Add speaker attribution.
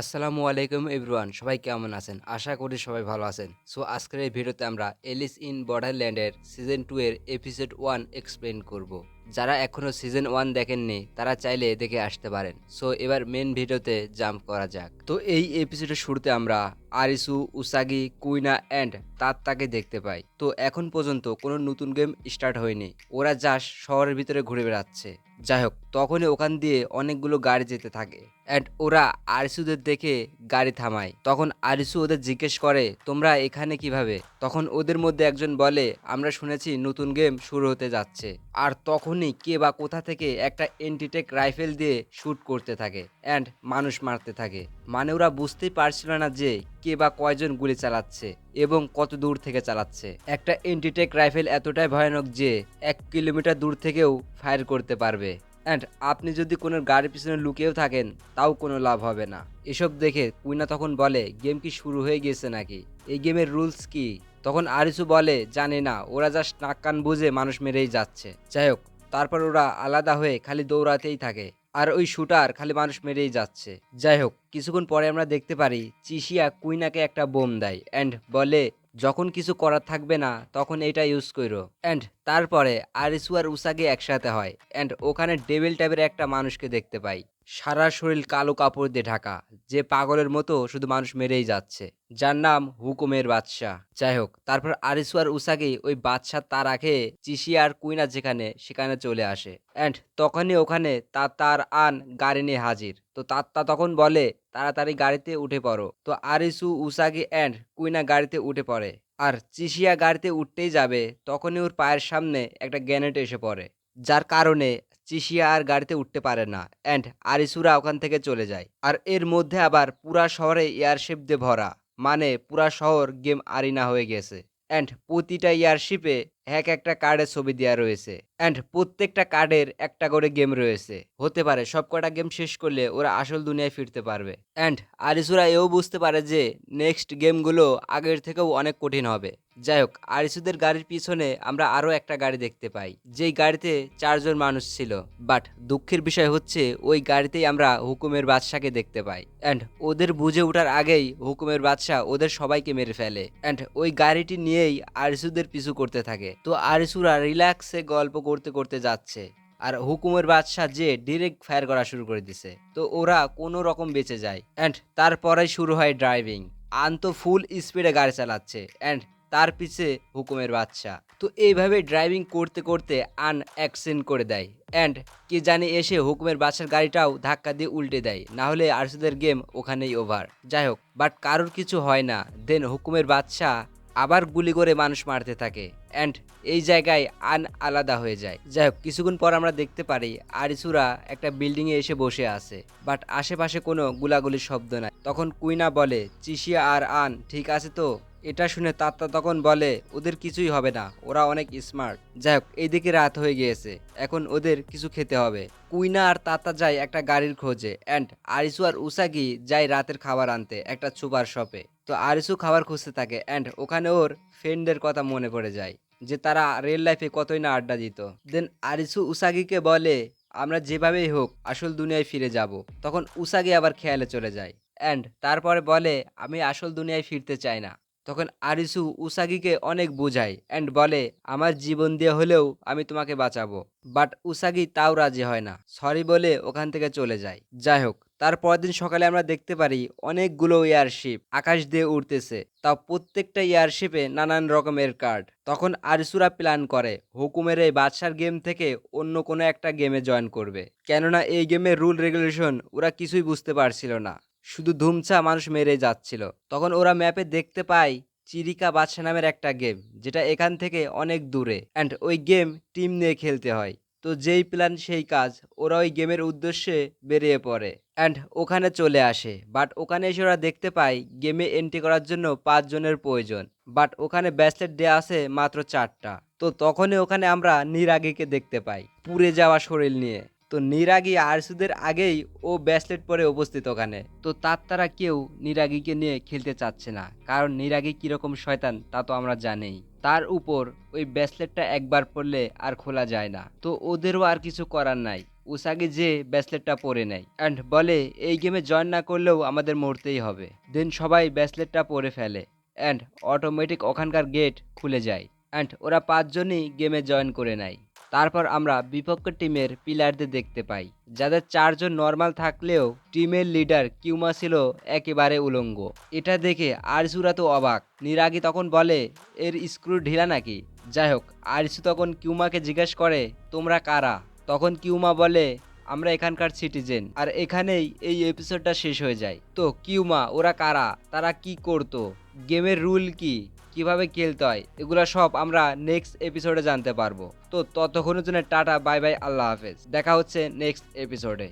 Speaker 1: আসসালামু আলাইকুম এভরিওয়ান, সবাই কেমন আছেন? আশা করি সবাই ভালো আছেন। সো, আজকের এই ভিডিওতে আমরা এলিস ইন বর্ডারল্যান্ডের সিজন টু এর এপিসোড ওয়ান এক্সপ্লেন করব। যারা এখনও সিজন ওয়ান দেখেননি, তারা চাইলে দেখে আসতে পারেন। সো, এবার মেন ভিডিওতে জাম্প করা যাক। তো, এই এপিসোডের শুরুতে আমরা আরিসু, উসাগি, কুইনা অ্যান্ড তাত্তাকে দেখতে পাই তো এখন পর্যন্ত কোনো নতুন গেম স্টার্ট হয়নি। ওরা জাস্ট শহরের ভিতরে ঘুরে বেড়াচ্ছে। যাই হোক, তখনই ওখান দিয়ে অনেকগুলো গাড়ি যেতে থাকে। অ্যান্ড ওরা আরিসুদের দেখে গাড়ি থামায়। তখন আরিসু ওদের জিজ্ঞেস করে, তোমরা এখানে কীভাবে? তখন ওদের মধ্যে একজন বলে, আমরা শুনেছি নতুন গেম শুরু হতে যাচ্ছে। আর তখনই কে বা কোথা থেকে একটা এন্টিটেক রাইফেল দিয়ে শ্যুট করতে থাকে। অ্যান্ড মানুষ মারতে থাকে। মানে ওরা বুঝতেই পারছিল না যে কে বা কয়জন গুলি চালাচ্ছে এবং কত দূর থেকে চালাচ্ছে। একটা এন্টিটেক রাইফেল এতটাই ভয়ানক যে এক কিলোমিটার দূর থেকেও ফায়ার করতে পারবে। অ্যান্ড আপনি যদি কোনো গাড়ির পিছনে লুকিয়েও থাকেন, তাও কোনো লাভ হবে না। এসব দেখে কুইনা তখন বলে, গেম কি শুরু হয়ে গেছে নাকি? এই গেমের রুলস কি? তখন আরিসু বলে, জানে না, ওরা জাস্ট নাক কান বুঝে মানুষ মেরেই যাচ্ছে। যাই হোক, তারপর ওরা আলাদা হয়ে খালি দৌড়াতেই থাকে। আর ওই শুটার খালি মানুষ মেরেই যাচ্ছে। যাই হোক কিছুক্ষণ পরে আমরা দেখতে পারি চিশিয়া কুইনাকে একটা বোম দেয় অ্যান্ড বলে, যখন কিছু করার থাকবে না, তখন এটা ইউজ করো অ্যান্ড তারপরে আরিসু আর উসাগে একসাথে হয় অ্যান্ড ওখানে ডেভিল টাইপের একটা মানুষকে দেখতে পাই। সারা শরীর কালো কাপড় দিয়ে ঢাকা, যে পাগলের মতো শুধু মানুষ মেরেই যাচ্ছে। যার নাম হুকুমের বাদশাহ। যাই হোক, তারপর আরিসু আর উসাগি ওই বাদশাহ তার আগে চিশি আর কুইনা যেখানে, সেখানে চলে আসে। অ্যান্ড তখনই ওখানে তার তার আন গাড়ি নিয়ে হাজির। তো তাত্তা তখন বলে, তাড়াতাড়ি গাড়িতে উঠে পড়ো। তো আরিসু উসাগি অ্যান্ড কুইনা গাড়িতে উঠে পড়ে। আর চিশিয়া গাড়িতে উঠতেই যাবে, তখনই ওর পায়ের সামনে একটা গ্যানেট এসে পড়ে। যার কারণে চিশিয়া আর গাড়িতে উঠতে পারে না। অ্যান্ড আরিসুরা ওখান থেকে চলে যায়। আর এর মধ্যে আবার পুরা শহরে এয়ারশিপ দিয়ে ভরা। মানে পুরা শহর গেম আরিনা হয়ে গেছে। অ্যান্ড প্রতিটা এয়ারশিপে এক একটা কার্ডের ছবি দেওয়া রয়েছে। অ্যান্ড প্রত্যেকটা কার্ডের একটা করে গেম রয়েছে। হতে পারে সব কটা গেম শেষ করলে ওরা আসল দুনিয়ায় ফিরতে পারবে। অ্যান্ড আরিসুরা এও বুঝতে পারে যে নেক্সট গেমগুলো আগের থেকেও অনেক কঠিন হবে। যাই হোক আরিসুদের গাড়ির পিছনে আমরা আরও একটা গাড়ি দেখতে পাই। যেই গাড়িতে চারজন মানুষ ছিল। বাট দুঃখের বিষয় হচ্ছে ওই গাড়িতেই আমরা হুকুমের বাদশাকে দেখতে পাই। অ্যান্ড ওদের বুঝে ওঠার আগেই হুকুমের বাদশাহ ওদের সবাইকে মেরে ফেলে। অ্যান্ড ওই গাড়িটি নিয়েই আরিসুদের পিছু করতে থাকে। তো আরিসুরা রিল্যাক্সে গল্প করতে করতে যাচ্ছে। আর হুকুমের বাদশাহ যে ডিরেক্ট ফায়ার করা শুরু করে দিছে। তো ওরা কোনো রকম বেঁচে যায়। অ্যান্ড তারপরেই শুরু হয় ড্রাইভিং আন তো ফুল স্পিডে গাড়ি চালাচ্ছে। অ্যান্ড তার পিছে হুকুমের বাচ্চা তো এইভাবে ড্রাইভিং করতে করতে আন অ্যাক্সিডেন্ট করে দেয়। অ্যান্ড কে জানে এসে হুকুমের বাচ্চার গাড়িটাও ধাক্কা দিয়ে উল্টে দেয়। না হলে আরসুদের গেম ওখানেই ওভার যাই হোক বাট কারোর কিছু হয় না। দেন হুকুমের বাচ্চা আবার গুলি করে মানুষ মারতে থাকে। অ্যান্ড এই জায়গায় আন আলাদা হয়ে যায়। যাই হোক কিছুক্ষণ পর আমরা দেখতে পারি আরিসুরা একটা বিল্ডিংয়ে এসে বসে আছে। বাট আশেপাশে কোনো গুলাগুলির শব্দ নাই। তখন কুইনা বলে, চিশিয়া আর আন, ঠিক আছে তো? এটা শুনে তাত্তা তখন বলে, ওদের কিছুই হবে না, ওরা অনেক স্মার্ট যাই হোক, এইদিকে রাত হয়ে গিয়েছে। এখন ওদের কিছু খেতে হবে। কুইনা আর তাত্তা যায় একটা গাড়ির খোঁজে। অ্যান্ড আরিসু আর উসাগি যায় রাতের খাবার আনতে, একটা সুপার শপে তো আরিসু খাবার খুঁজতে থাকে অ্যান্ড ওখানে ওর ফ্রেন্ডের কথা মনে পড়ে যায়, যে তারা রেল লাইফে কতই না আড্ডা দিত। দেন আরিসু উসাগিকে বলে, আমরা যেভাবেই হোক, আসল দুনিয়ায় ফিরে যাব। তখন উসাগি আবার খেয়ালে চলে যায়। অ্যান্ড তারপরে বলে, আমি আসল দুনিয়ায় ফিরতে চাই না। তখন আরিসু উসাগিকে অনেক বোঝায় অ্যান্ড বলে, আমার জীবন দিয়ে হলেও আমি তোমাকে বাঁচাবো। বাট উসাগি তাও রাজি হয় না। সরি বলে ওখান থেকে চলে যায়। যাই হোক, তার পরের দিন সকালে আমরা দেখতে পারি অনেকগুলো এয়ারশিপ আকাশ দিয়ে উঠতেছে তাও প্রত্যেকটা এয়ারশিপে নানান রকমের কার্ড তখন আরিসুরা প্ল্যান করে, হুকুমের এই বাদশার গেম থেকে অন্য কোনো একটা গেমে জয়েন করবে। কেননা এই গেমের রুল রেগুলেশন ওরা কিছুই বুঝতে পারছিল না। শুধু ধুমছা মানুষ মেরে যাচ্ছিল। তখন ওরা ম্যাপে দেখতে পায় চিরিকা বাদশা নামের একটা গেম, যেটা এখান থেকে অনেক দূরে। অ্যান্ড ওই গেম টিম নিয়ে খেলতে হয়। তো যেই প্ল্যান, সেই কাজ, ওরা ওই গেমের উদ্দেশ্যে বেরিয়ে পড়ে। অ্যান্ড ওখানে চলে আসে। বাট ওখানে এসে ওরা দেখতে পায় গেমে এন্ট্রি করার জন্য পাঁচজনের প্রয়োজন। বাট ওখানে ব্যাসলেট দেওয়া আছে মাত্র চারটা। তো তখনই ওখানে আমরা নিরাগীকে দেখতে পাই। পুড়ে যাওয়া শরীর নিয়ে। তো নিরাগী আরসুদের আগেই ও ব্যাসলেট পরে উপস্থিত ওখানে। তো তার তারা কেউ নিরাগীকে নিয়ে খেলতে চাচ্ছে না। কারণ নিরাগী কীরকম শয়তান তা তো আমরা জানেই। তার উপর ওই ব্যাসলেটটা একবার পরলে আর খোলা যায় না। তো ওদেরও আর কিছু করার নাই। উসাগি যে ব্যাসলেটটা পরে নেয় অ্যান্ড বলে, এই গেমে জয়েন না করলেও আমাদের মরতেই হবে। দেন সবাই ব্যাসলেটটা পরে ফেলে অ্যান্ড অটোমেটিক ওখানকার গেট খুলে যায়। অ্যান্ড ওরা পাঁচজনই গেমে জয়েন করে নেয়। তারপর আমরা বিপক্ষ টিমের প্লেয়ারদের দেখতে পাই। যাদের চারজন নর্মাল থাকলেও টিমের লিডার কিউমা ছিল একেবারে উলঙ্গ। এটা দেখে আরজুরা তো অবাক। নিরাগি তখন বলে, এর স্ক্রু ঢিলা নাকি? যাই হোক আরজু তখন কিউমাকে জিজ্ঞেস করে, তোমরা কারা? তখন কিউমা বলে, আমরা এখানকার সিটিজেন আর এখানেই এই এপিসোডটা শেষ হয়ে যায়। তো কিউমা, ওরা কারা? তারা কি করতো? গেমের রুল কি? কীভাবে খেলতে হয়? এগুলো সব আমরা নেক্সট এপিসোডে জানতে পারব। তো ততক্ষণের জন্য টাটা, বাই বাই, আল্লাহ হাফেজ। দেখা হচ্ছে নেক্সট এপিসোডে